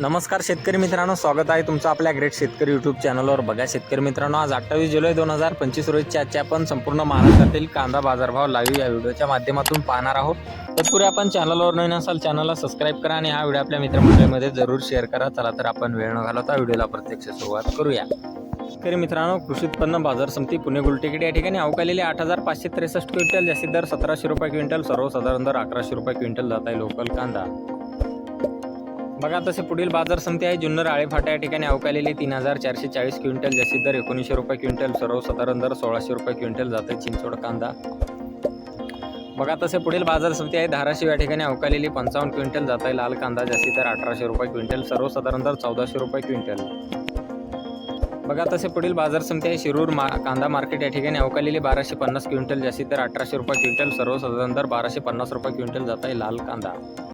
नमस्कार शेतकरी मित्रांनो स्वागत आहे तुमचं आपल्या ग्रेट शेतकरी यूट्यूब चॅनलवर बघा शेतकरी मित्रांनो आज अठ्ठावीस जुलै दोन हजार पंचवीस रोजीच्या आजच्या आपण संपूर्ण महाराष्ट्रातील कांदा बाजारभाव लाईव्ह या व्हिडिओच्या माध्यमातून पाहणार आहोत. तत्पूर्वी आपण चॅनलवर नवीन असाल चॅनलला सबस्क्राईब करा आणि हा व्हिडिओ आपल्या मित्रमंडळीमध्ये जरूर शेअर करा. चला तर आपण वेळ न घालवता व्हिडिओला प्रत्यक्ष सुरुवात करूया. शेतकरी मित्रांनो कृषी उत्पन्न बाजार समिती पुणे गुलटेकडी या ठिकाणी अवकालेले आठ हजार पाचशे त्रेसष्ट क्विंटल जास्तीत दर सतराशे रुपये क्विंटल सर्वसाधारण दर अकराशे रुपये क्विंटल जात आहे लोकल कांदा. बघा तसे पुढील बाजार समिती आहे. जुन्नर आळेफाटा या ठिकाणी अवकालेले तीन हजार चारशे चाळीस क्विंटल जास्तीत दर एकोणीसशे रुपये क्विंटल सर्वसाधारण दर सोळाशे रुपये क्विंटल जाते आहे कांदा. बघा तसे पुढील बाजार समिती आहे. धाराशिव या ठिकाणी अवकालेली पंचावन्न क्विंटल जात आहे. लाल कांदा जास्तीत दर अठराशे रुपये क्विंटल सर्वसाधारण दर चौदाशे रुपये क्विंटल. बघा तसे पुढील बाजार समिती आहे. शिरूर मा कांदा मार्केट या ठिकाणी अवकालेली बाराशे पन्नास क्विंटल जास्तीत दर अठराशे रुपये क्विंटल सर्वसाधारण दर बाराशे पन्नास रुपये क्विंटल जात आहे लाल कांदा.